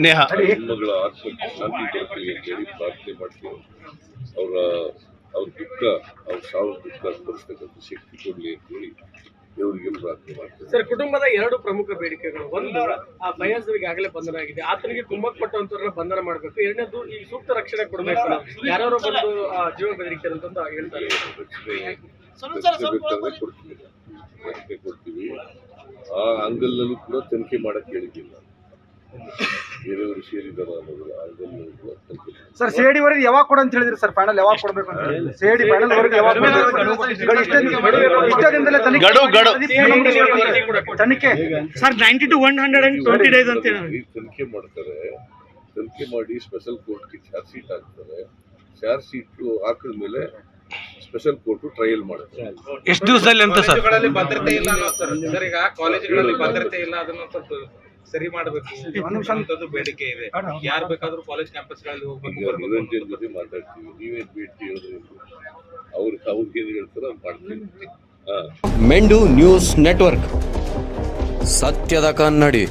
ನೇಹ ಹೆಣ್ಮಗಳ ಆತ್ಮಕ್ಕೆ ಶಾಂತಿ ಕೊಡ್ತೀವಿ ಅಂತ ಹೇಳಿ ಪ್ರಾರ್ಥನೆ ಮಾಡ್ತೀವಿ. ಅವರ ಅವ್ರ ದುಃಖ ಅವ್ರ ಸಾವು ದುಃಖ ಅನುಭವಿಸ್ತಕ್ಕಂಥ ಶಕ್ತಿ ಕೊಡಲಿ ಅಂತ ಹೇಳಿ ದೇವರಿಗೆ ಪ್ರಾರ್ಥನೆ ಮಾಡ್ತೀವಿ. ಸರ್ ಕುಟುಂಬದ ಎರಡು ಪ್ರಮುಖ ಬೇಡಿಕೆಗಳು. ಒಂದು ಆ ಬಯಸರಿಗೆ ಆಗಲೇ ಬಂಧನ ಆಗಿದೆ. ಆತನಿಗೆ ಕುಮ್ಮಕ್ ಪಟ್ಟಂತವ್ರನ್ನ ಬಂಧನ ಮಾಡಬೇಕು. ಎರಡನೇದು ಈ ಸೂಕ್ತ ರಕ್ಷಣೆ ಕೊಡಬೇಕು. ಯಾರು ಬಂದು ಆ, ಜೀವ ಬೆದರಿಕೆ ಅಂತ ಹೇಳ್ತಾರೆ. ಕೊಡ್ತೀವಿ. ಕೊಡ್ತೀವಿ. ಆ ಅಂಗಲ್ನಲ್ಲೂ ಕೂಡ ತನಿಖೆ ಮಾಡಕ್ಕೆ ಹೇಳಿದ್ದಿಲ್ಲ. ಬೇರೆಯವರು ಸೇರಿದಾರ ಅನ್ನೋದು ಆಂಗಲ್ನಲ್ಲೂ ಕೂಡ ತನಿಖೆ ಮಾಡಿ. ಸರ್ ಸೇಡಿ ವರೆಗೆ ಯಾವಾಗ ಕೊಡ ಅಂತ ಹೇಳಿದ್ರಿ ಸರ್? ಪ್ಯಾನಲ್ ಯಾವಾಗ ಕೊಡಬೇಕು ಅಂತ ಹೇಳಿ ಸಿಐಡಿ ಪ್ಯಾನಲ್ ವರೆಗೆ ಯಾವಾಗ ಕೊಡ್ಬೇಕು? ಇಷ್ಟ ಇಷ್ಟ ದಿನದಲ್ಲೇ ತನಿಖೆ ಗಡು, ಗಡು. ತನಿಖೆ sir ninety to one hundred and twenty days ಅಂತ ಹೇಳಿ. ಈ ತನಿಖೆ ಮಾಡ್ತಾರೆ ತನಿಖೆ ಮಾಡಿ ಸ್ಪೆಷಲ್ ಕೋರ್ಟ್ಗೆ ಚಾರ್ಜ್ ಶೀಟ್ ಹಾಕ್ತಾರೆ. ಚಾರ್ಜ್ ಶೀಟ್ ಹಾಕಿದ ಮೇಲೆ ಸ್ಪೆಷಲ್ ಕೋರ್ಟ್ ಟ್ರಯಲ್ ಮಾಡ್ತಾರೆ ಎಷ್ಟು ದಿವಸದಲ್ಲಿ ಅಂತ ಸರ್? ಕಾಲೇಜುಗಳಲ್ಲಿ ಭದ್ರತೆ ಇಲ್ಲ ಅನ್ನೋ ಸರ್. ಸರ್ ಈಗ ಕಾಲೇಜುಗಳಲ್ಲಿ ಭದ್ರತೆ ಇಲ್ಲ ಅದನ್ನ ಸ್ವಲ್ಪ ಸರಿ ಮಾಡಬೇಕು. ಅನ್ನೋದು ಬೇಡಿಕೆ ಇದೆ. ಯಾರು ಬೇಕಾದ್ರೂ ಕಾಲೇಜ್ ಕ್ಯಾಂಪಸ್ಗಳಲ್ಲಿ ಹೋಗ್ಬೇಕು. ಈಗ ನಿರಂಜನ್ ಜೊತೆ ಮಾತಾಡ್ತೀವಿ. ನೀವೇನ್ ಭೇಟಿ ಹೇಳಿದ್ರೆ ಅವ್ರು ಹೇಳ್ತಾರೋ ಅದು ಮಾಡ್ತೀವಿ. ಹಾ ಮೆಂಡು ನ್ಯೂಸ್ ನೆಟ್ವರ್ಕ್. ಸತ್ಯದ ಕನ್ನಡಿ.